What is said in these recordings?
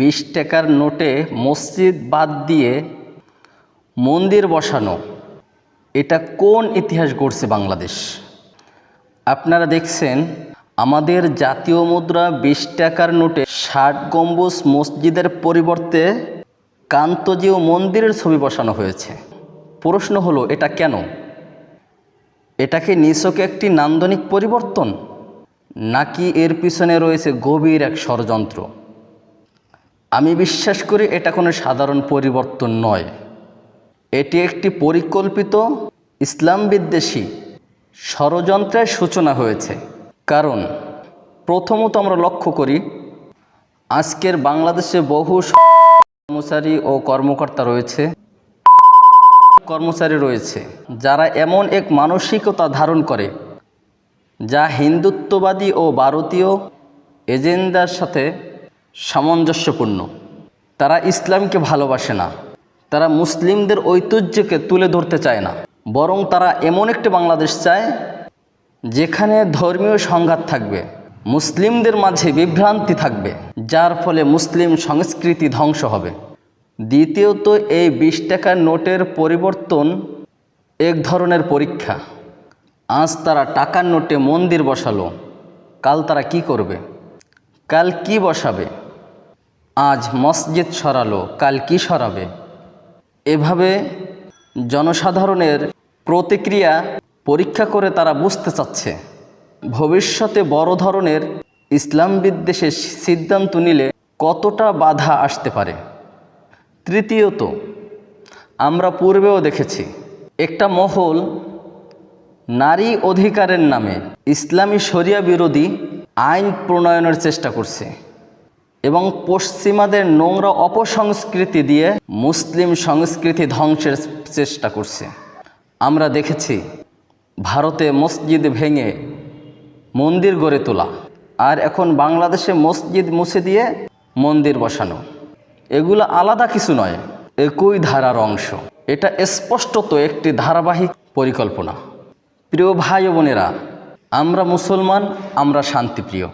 বিশ টাকার নোটে মসজিদ বাদ দিয়ে মন্দির বসানো, এটা কোন ইতিহাস গড়ছে বাংলাদেশ? আপনারা দেখছেন, আমাদের জাতীয় মুদ্রা বিশ টাকার নোটে ষাট গম্বুজ মসজিদের পরিবর্তে কান্তজিও মন্দিরের ছবি বসানো হয়েছে। প্রশ্ন হলো, এটা কেন? এটাকে নিছকে একটি নান্দনিক পরিবর্তন? নাকি এর পিছনে রয়েছে গভীর এক ষড়যন্ত্র? আমি বিশ্বাস করি এটা কোনো সাধারণ পরিবর্তন নয়। এটি একটি পরিকল্পিত ইসলাম বিদ্বেষী ষড়যন্ত্রের সূচনা হয়েছে। কারণ, প্রথমত আমরা লক্ষ্য করি, আজকের বাংলাদেশে বহু কর্মচারী ও কর্মকর্তা রয়েছে। কর্মচারী রয়েছে, যারা এমন এক মানসিকতা ধারণ করে, যা হিন্দুত্ববাদী ও ভারতীয় এজেন্ডার সাথে সামঞ্জস্যপূর্ণ। তারা ইসলামকে ভালোবাসে না। তারা মুসলিমদের ঐতিহ্যকে তুলে ধরতে চায় না। বরং তারা এমন একটি বাংলাদেশ চায়, যেখানে ধর্মীয় সংঘাত থাকবে, মুসলিমদের মাঝে বিভ্রান্তি থাকবে, যার ফলে মুসলিম সংস্কৃতি ধ্বংস হবে। দ্বিতীয়ত, এই বিশ টাকার নোটের পরিবর্তন এক ধরনের পরীক্ষা। আজ তারা টাকার নোটে মন্দির বসালো, কাল তারা কি করবে? কাল কি বসাবে? আজ মসজিদ সরালো, কাল কি সরাবে? এভাবে জনসাধারণের প্রতিক্রিয়া পরীক্ষা করে তারা বুঝতে চাচ্ছে। ভবিষ্যতে বড় ধরনের ইসলাম বিদ্বেষের সিদ্ধান্ত নিলে কতটা বাধা আসতে পারে? তৃতীয়ত, আমরা পূর্বেও দেখেছি, একটা মহল নারী অধিকারের নামে ইসলামী শরিয়া বিরোধী আইন প্রণয়নের চেষ্টা করছে। এবং পশ্চিমাদের নোংরা অপসংস্কৃতি দিয়ে মুসলিম সংস্কৃতি ধ্বংসের চেষ্টা করছে। আমরা দেখেছি, ভারতে মসজিদ ভেঙে মন্দির গড়ে তোলা আর এখন বাংলাদেশে মসজিদ মুছে দিয়ে মন্দির বসানো। এগুলো আলাদা কিছু নয়, একই ধারার অংশ। এটা স্পষ্টত একটি ধারাবাহিক পরিকল্পনা। প্রিয় ভাই বোনেরা, আমরা মুসলমান, আমরা শান্তিপ্রিয়।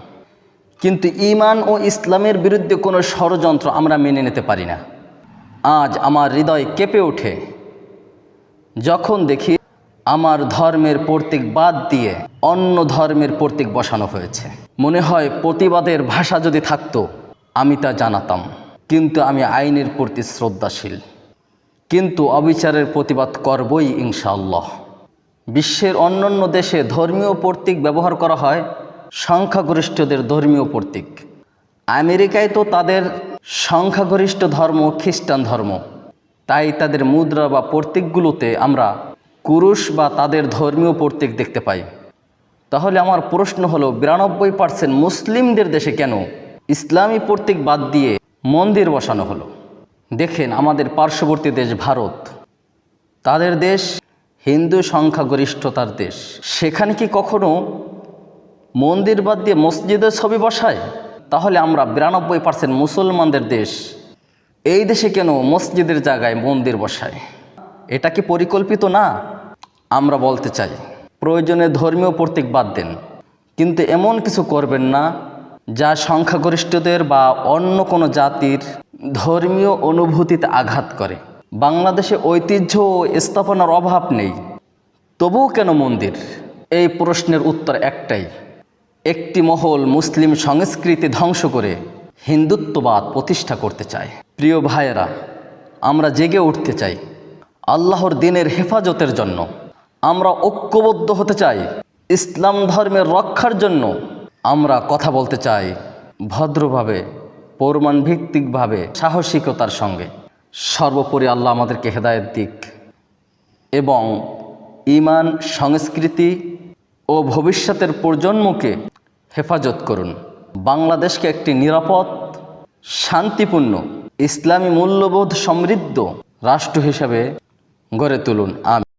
কিন্তু ইমান ও ইসলামের বিরুদ্ধে কোনো ষড়যন্ত্র আমরা মেনে নিতে পারি না। আজ আমার হৃদয় কেঁপে ওঠে। যখন দেখি আমার ধর্মের প্রতীক বাদ দিয়ে অন্য ধর্মের প্রতীক বসানো হয়েছে। মনে হয় প্রতিবাদের ভাষা যদি থাকতো, আমি তা জানাতাম। কিন্তু আমি আইনের প্রতি শ্রদ্ধাশীল। কিন্তু অবিচারের প্রতিবাদ করবই ইনশাআল্লাহ। বিশ্বের অন্যান্য দেশে ধর্মীয় প্রতীক ব্যবহার করা হয় সংখ্যাগরিষ্ঠদের ধর্মীয় প্রতীক। আমেরিকায় তো তাদের সংখ্যাগরিষ্ঠ ধর্ম খ্রিস্টান ধর্ম। তাই তাদের মুদ্রা বা প্রতীকগুলোতে আমরা কুরুশ বা তাদের ধর্মীয় প্রতীক দেখতে পাই। তাহলে আমার প্রশ্ন হলো, বিরানব্বই পার্সেন্ট মুসলিমদের দেশে কেন ইসলামী প্রতীক বাদ দিয়ে মন্দির বসানো হলো? দেখেন আমাদের পার্শ্ববর্তী দেশ ভারত। তাদের দেশ হিন্দু সংখ্যাগরিষ্ঠতার দেশ। সেখানে কি কখনো মন্দির বাদ দিয়ে মসজিদের ছবি বসায়? তাহলে আমরা বিরানব্বই পার্সেন্ট মুসলমানদের দেশ। এই দেশে কেন মসজিদের জায়গায় মন্দির বসায়? এটা কি পরিকল্পিত না? আমরা বলতে চাই, প্রয়োজনে ধর্মীয় প্রতীক বাদ দেন। কিন্তু এমন কিছু করবেন না, যা সংখ্যাগরিষ্ঠদের বা অন্য কোনো জাতির ধর্মীয় অনুভূতিতে আঘাত করে। বাংলাদেশে ঐতিহ্য ও স্থাপনার অভাব নেই। তবুও কেন মন্দির? এই প্রশ্নের উত্তর একটাই একটি মহল মুসলিম সংস্কৃতি ধ্বংস করে হিন্দুত্ববাদ প্রতিষ্ঠা করতে চায়। প্রিয় ভাইয়েরা, আমরা জেগে উঠতে চাই আল্লাহর দিনের হেফাজতের জন্য। আমরা ঐক্যবদ্ধ হতে চাই ইসলাম ধর্মের রক্ষার জন্য। আমরা কথা বলতে চাই ভদ্রভাবে, প্রমাণভিত্তিকভাবে, সাহসিকতার সঙ্গে। সর্বোপরি আল্লাহ আমাদেরকে হেদায়েত দিক এবং ইমান সংস্কৃতি ও ভবিষ্যতের প্রজন্মকে হেফাজত করুন। বাংলাদেশকে একটি নিরাপদ শান্তিপূর্ণ ইসলামী মূল্যবোধ সমৃদ্ধ রাষ্ট্র হিসাবে গড়ে তুলুন। আমি